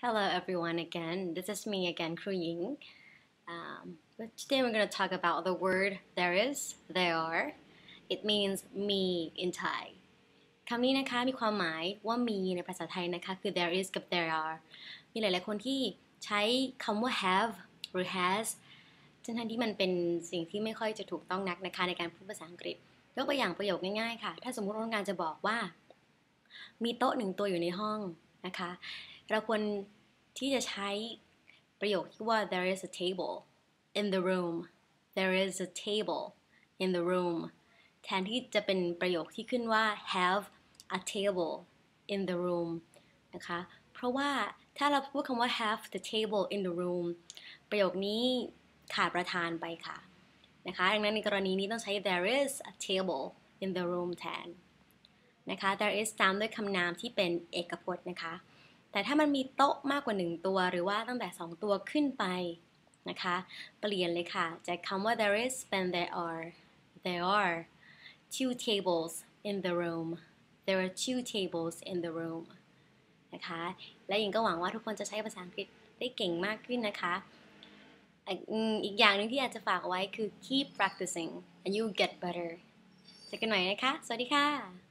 Hello everyone again. This is me again, Kru Ying. Um, but today we're going to talk about the word there is, there are. It means me in Thai คำนี้นะคะมีความหมายว่ามีในภาษาไทยนะคะคือ there is กับ there are มีหลาย ๆ คนที่ใช้คำว่า have หรือ has ทั้งที่มันเป็นสิ่งที่ไม่ค่อยจะถูกต้องนักนะคะในการพูดภาษาอังกฤษยกตัวอย่างประโยคง่าย ๆ ค่ะ ถ้าสมมุติว่าต้องการจะบอกว่า มีโต๊ะหนึ่งตัวอยู่ในห้องนะคะ เราควรที่จะใช้ประโยคที่ว่า there is a table in the room there is a table in the room แทนที่จะเป็นประโยคที่ขึ้นว่า have a table in the room นะคะ เพราะว่าถ้าเราพูดคำว่า have the table in the room ประโยคนี้ขาดประธานไปค่ะ นะคะ ดังนั้นในกรณีนี้ต้องใช้ there is a table in the room แทน นะคะ there is ตามด้วยคำนามที่เป็นเอกพจน์นะคะ แต่ถ้ามันมีโต๊ะมากกว่า 1 ตัว หรือว่าตั้งแต่ 2 ตัวขึ้นไปนะคะ เปลี่ยนเลยค่ะ จากคำว่า there is เป็น there are there are two tables in the room there are two tables in the room นะคะ และยิงก็หวังว่าทุกคนจะใช้ภาษาอังกฤษได้เก่งมากขึ้นนะคะ อีกอย่างหนึ่งที่อยากจะฝากไว้คือ keep practicing and you get better เจอกันใหม่นะคะ สวัสดีค่ะ